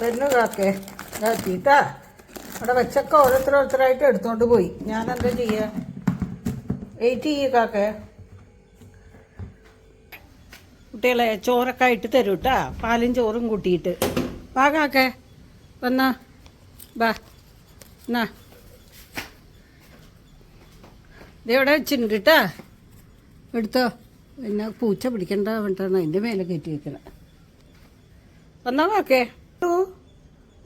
പെണ്ണു കാക്കേ. ഇതാക്കിട്ടാ അവിടെ വെച്ചൊക്കെ ഓരോരുത്തരോരുത്തരായിട്ട് എടുത്തോണ്ട് പോയി. ഞാൻ എന്താ ചെയ്യുക വെയിറ്റ് ചെയ്യ കാക്കേ. കുട്ടികളെ ചോറൊക്കെ ആയിട്ട് തരൂ കേട്ടാ പാലും ചോറും കൂട്ടിയിട്ട്. വാ കാക്കേ. വന്നാ. വാ എന്നാ. ഇതെവിടെ വെച്ചിട്ടുണ്ട് കേട്ടാ എടുത്തോ. പിന്നെ പൂച്ച പിടിക്കണ്ട പറഞ്ഞിട്ടാണ് അതിന്റെ മേലെ കയറ്റി വെക്കണം. വന്നാ കാക്കേ.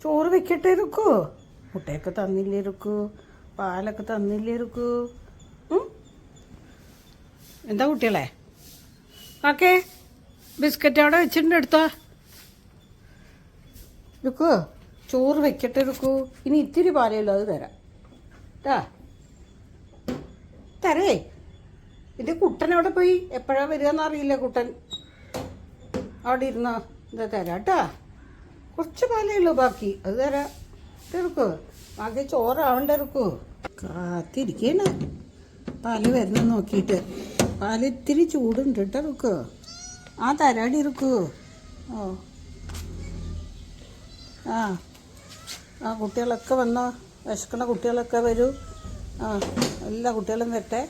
ചോറ് വെക്കട്ടെ ഇരിക്കൂ മുട്ടയൊക്കെ തന്നില്ലേ ഇരിക്കൂ പാലൊക്കെ തന്നില്ലേ ഇരിക്കൂ എന്താ കുട്ടികളെ? ഓക്കെ ബിസ്ക്കറ്റ് അവിടെ വെച്ചിട്ടുണ്ട് എടുത്തോ. ചോറ് വെക്കട്ടെ ഇരിക്കൂ ഇനി ഇത്തിരി പാലയല്ലോ അത് തരാം. കേട്ടാ തരേ. ഇത് കുട്ടൻ അവിടെ പോയി? എപ്പോഴാണ് വരിക എന്നറിയില്ല കുട്ടൻ. അവിടെ ഇരുന്നോ. എന്താ തരാം കേട്ടാ കുറച്ച് പാലേ ഉള്ളൂ ബാക്കി. അത് തരാം. എടുക്കൂ ബാക്കി ചോറാവണ്ട എടുക്കൂ. കാത്തിരിക്കണ. പാൽ വരുന്ന നോക്കിയിട്ട്. പാൽ ഇത്തിരി ചൂടുണ്ട് കേട്ടോ എടുക്കൂ. ആ തരാടി ഇരിക്കൂ ഓ. ആ. ആ കുട്ടികളൊക്കെ വന്നോ? വിശക്കണ കുട്ടികളൊക്കെ വരൂ. ആ എല്ലാ കുട്ടികളും വരട്ടെ.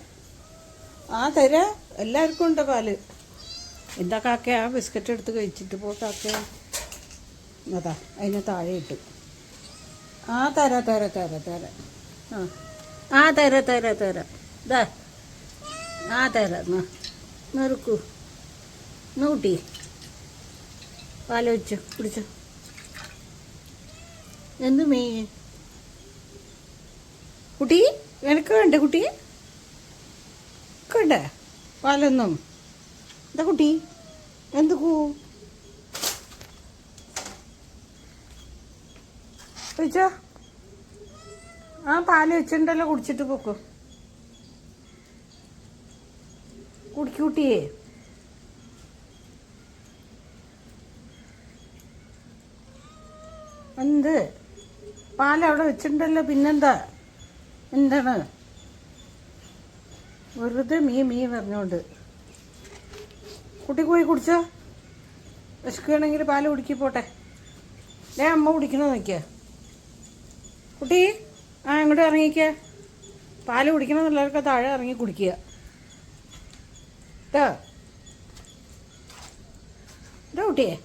ആ തരാ. എല്ലാവർക്കും ഉണ്ട് പാൽ? എന്താ കാക്കയാ? ബിസ്ക്കറ്റ് എടുത്ത് കഴിച്ചിട്ട് പോ കാക്ക അതാ അതിന് താഴെ ഇട്ടു. ആ തര തര തര തര. ആ ആ തര തര തര. ഇതാ ആ തര. നെറുക്കൂ നൂട്ടി പാലൊഴിച്ചു വെച്ചു എന്ത് മീ കുട്ടി എനിക്ക് വേണ്ട കുട്ടി? കണ്ടേ പാലൊന്നും. എന്താ കുട്ടി? എന്ത് കൂ ആ പാൽ വെച്ചിട്ടുണ്ടല്ലോ കുടിച്ചിട്ട് പോക്കോ. കുടിക്കൂട്ടിയേ എന്ത്? പാലവിടെ വെച്ചിട്ടുണ്ടല്ലോ പിന്നെന്താ? എന്താണ്? വെറുതെ മീ മീ പറഞ്ഞോണ്ട്. കുട്ടി പോയി കുടിച്ചോ? വിശക്കുകയാണെങ്കിൽ പാൽ കുടിക്കി പോട്ടെ. ഏ അമ്മ കുടിക്കണോ നോക്കിയ. കുട്ടി ആ ഇങ്ങോട്ട് ഇറങ്ങിക്ക. പാൽ കുടിക്കണം എന്നുള്ളവർക്ക് താഴെ ഇറങ്ങി കുടിക്കുക. കേട്ടോ ഇതാ കുട്ടിയെ.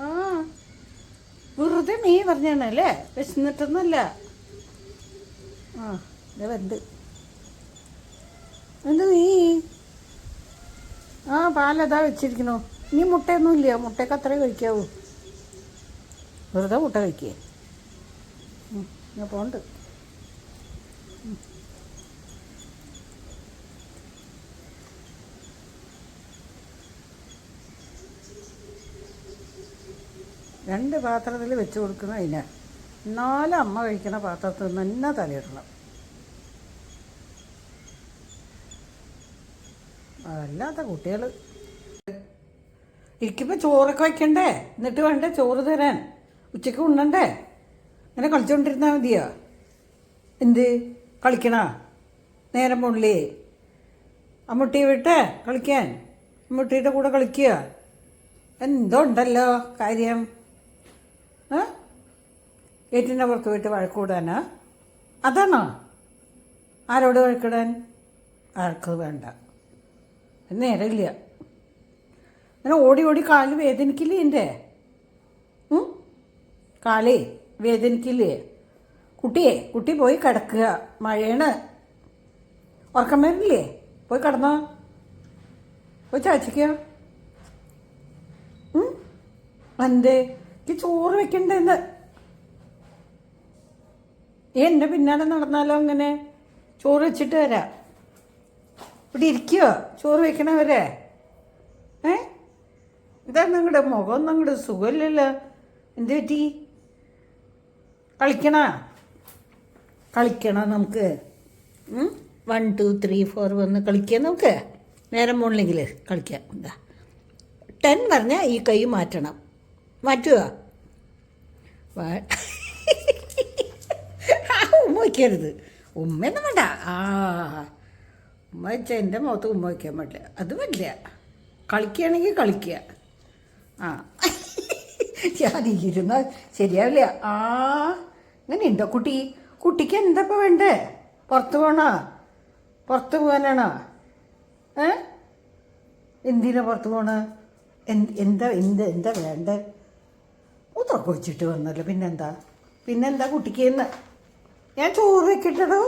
ആ. വെറുതെ മീ പറഞ്ഞാണല്ലേ വിശന്നിട്ടൊന്നുമല്ല. ആ ഇത് വെന്ത്. എന്ത് നീ? ആ പാലതാ വെച്ചിരിക്കണോ. നീ മുട്ടയൊന്നും ഇല്ല മുട്ടയൊക്കെ അത്രേ കഴിക്കാവൂ. വെറുതെ മുട്ട കഴിക്കേ. ഞാൻ പോണ്ട്. രണ്ട് പാത്രത്തിൽ വെച്ച് കൊടുക്കുന്ന അതിന് എന്നാലും അമ്മ കഴിക്കുന്ന പാത്രത്തിൽ നിന്ന് തന്നെ തലയിടണം. അതല്ലാത്ത കുട്ടികൾ ഇരിക്കുമ്പോൾ ചോറൊക്കെ വയ്ക്കണ്ടേ എന്നിട്ട് വേണ്ടേ ചോറ് തരാൻ? ഉച്ചയ്ക്ക് ഉണ്ണണ്ടേ? അങ്ങനെ കളിച്ചുകൊണ്ടിരുന്നാൽ മതിയോ? എന്ത്? കളിക്കണ? നേരം പോണില്ലേ? അമ്മുട്ടിയെ വിട്ട് കളിക്കാൻ. അമ്മുട്ടിയുടെ കൂടെ കളിക്കുക എന്തോ ഉണ്ടല്ലോ കാര്യം? ആ? ഏറ്റിന്റെ പുറത്ത് പോയിട്ട് വഴക്കൂടാനാ? അതാണോ? ആരോട് വഴക്കിടാൻ? ആർക്ക് വേണ്ട. നേരമില്ല. അങ്ങനെ ഓടി ഓടി കാൽ വേദനിക്കില്ലേ എന്റെ? കാലേ? വേദനിക്കില്ലേ? കുട്ടിയെ കുട്ടി പോയി കിടക്കുക. മഴയാണ്. ഉറക്കം വരുന്നില്ലേ? പോയി കിടന്നോ. പോയി ചാച്ചിക്കോ? എന്തേ എനിക്ക് ചോറ് വെക്കണ്ടെന്ന്. ഈ എന്റെ പിന്നാലെ നടന്നാലോ അങ്ങനെ? ചോറ് വെച്ചിട്ട് വരാം. ഇവിടെ ഇരിക്കുവോ? ചോറ് വെക്കണവരെ? ഏ? ഇതാ നിങ്ങളുടെ മുഖം നിങ്ങളുടെ സുഖമില്ലല്ലോ. എന്ത് പറ്റി? കളിക്കണ? കളിക്കണം നമുക്ക്. വൺ ടു ത്രീ ഫോർ വന്ന് കളിക്കാം നമുക്ക്. നേരം പോണില്ലെങ്കിൽ കളിക്കാം. എന്താ ടെൻ പറഞ്ഞാൽ ഈ കൈ മാറ്റണം. മാറ്റുക ഉമ്മ വയ്ക്കരുത്. ഉമ്മയൊന്നും വേണ്ട. ആ. ഉമ്മ വെച്ചാൽ എന്റെ മുഖത്ത് ഉമ്മ വയ്ക്കാൻ പറ്റില്ല. അത് പറ്റില്ല. കളിക്കുകയാണെങ്കിൽ കളിക്കുക. ആ. ഞാൻ ഇരുന്നാൽ ശരിയാവില്ല. ആ. ഇങ്ങനെ എന്താ കുട്ടി? കുട്ടിക്ക് എന്താ വേണ്ടേ? പുറത്ത് പോണോ? പുറത്ത് പോകാനാണോ? ഏ? എന്തിനാ പുറത്ത് പോണ? എന്താ എന്ത് എന്താ വേണ്ടേ? മൂത്രമൊക്കെ വെച്ചിട്ട് വന്നല്ലോ. പിന്നെന്താ? പിന്നെന്താ കുട്ടിക്ക് എന്ന് ഞാൻ ചോറ് വെക്കട്ടോ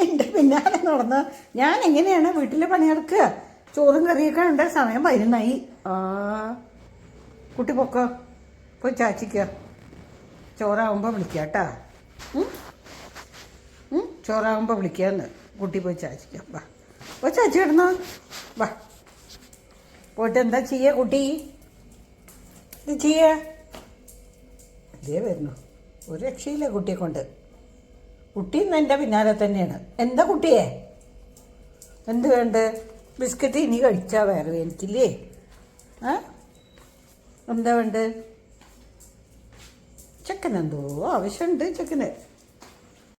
എന്റെ പിന്നാലെ നടന്ന ഞാൻ എങ്ങനെയാണ് വീട്ടിലെ പണിയെടുക്കുക ചോറും കറിയൊക്കെ ഉണ്ട് സമയം പതിനൊന്നായി. ആ. കുട്ടി പൊക്കോ? പോയി ചാച്ചിക്ക ചോറാവുമ്പോൾ വിളിക്കാം കേട്ടാ ചോറാവുമ്പോൾ വിളിക്കാന്ന്. കുട്ടി പോയി ചാച്ചിക്കാം. വാ. പോയി ചാച്ചി കിടന്നോ. വാ. പോയിട്ട് എന്താ ചെയ്യുക കുട്ടി? ചെയ്യുക ഇതേ വരുന്നു. ഒരു രക്ഷയില്ല കുട്ടിയെ കൊണ്ട്. കുട്ടി ഇന്ന് എന്റെ പിന്നാലെ തന്നെയാണ്. എന്താ കുട്ടിയെ? എന്ത് വേണ്ട? ബിസ്ക്കറ്റ് ഇനി കഴിച്ചാൽ വേറെ എനിക്കില്ലേ ആ? എന്താ വേണ്ട? ചെക്കൻ എന്തോ ആവശ്യമുണ്ട് ചെക്കന്.